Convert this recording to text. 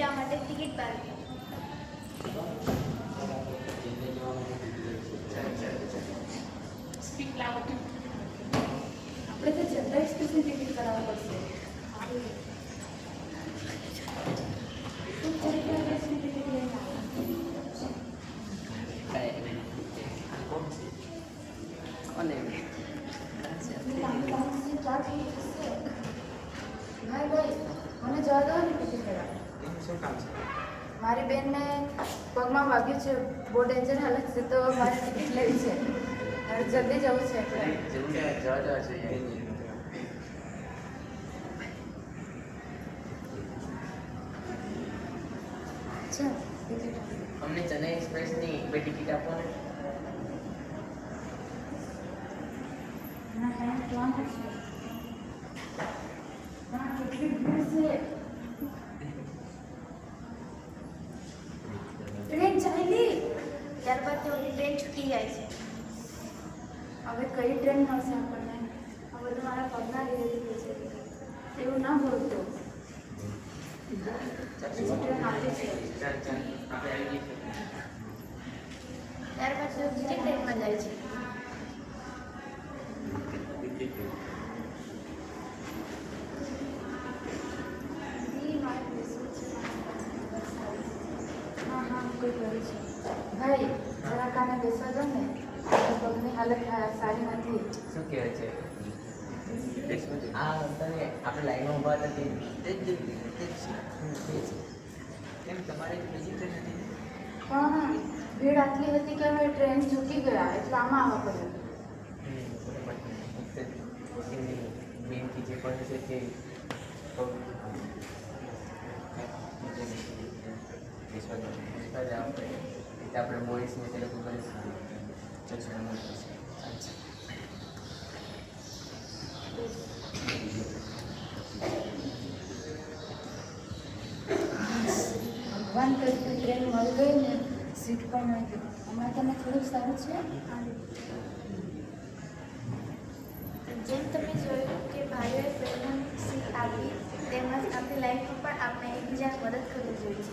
જવા માટે ticket loud આપણે તો જનરલ એક્સપ્રેસની ટિકિટ કરાવવા પડશે. મને જવા દો ને ટિકિટ કરાવ મારી બેનને પગમાં વાગ્યું છે. બહુ ડેન્જર હાલત છે તો મારે ટિકિટ લેવી છે. જલ્દી જવું છે. એટલે. અમને ચેન્નઈ એક્સપ્રેસની બે ટિકિટ આપો ને? ના ટાઈમ પ્લાન છે. ના કેટલી ભીડ છે ટ્રેન ચાલી ત્યારબાદ તેઓની ટ્રેન છૂટી જાય છે. હવે કઈ ટ્રેન મળશે આપણને? હવે બધું મારા પગના લીધે છે. એવું ના બોલતો. ટ્રેન આવે છે. ત્યારબાદ તેઓ બીજી ટ્રેનમાં જાય છે. કોઈ કરું છે? ભાઈ જરા કાને બેસવા દો ને. પગની હાલત સારી નથી. શું કહેવાય છે? આ અંતરે આપણે લાઈનમાં ઊભા હતા તે તે જ. કેમ તમારે બીજી ટ્રેન હતી? પણ ભીડ આટલી હતી કે અમે ટ્રેન ચૂકી ગયા એટલે આમાં આવવા પડ્યું. એક જ પણ છે તે બેસવા જાવ આપણે. એટલે આપણે બોયસને તે લોકો કરીશું. અચ્છા ભગવાન કરતું ટ્રેન મળી ગઈ ને સીટ પણ મળી ગઈ હમણાં તમે થોડુંક સારું છે. જેમ તમે જોયું કે ભાઈઓએ પ્રેરણાની સીટ આપી તેમજ આપણી લાઈફમાં પણ આપણે એકબીજાને મદદ કરવી જોઈએ.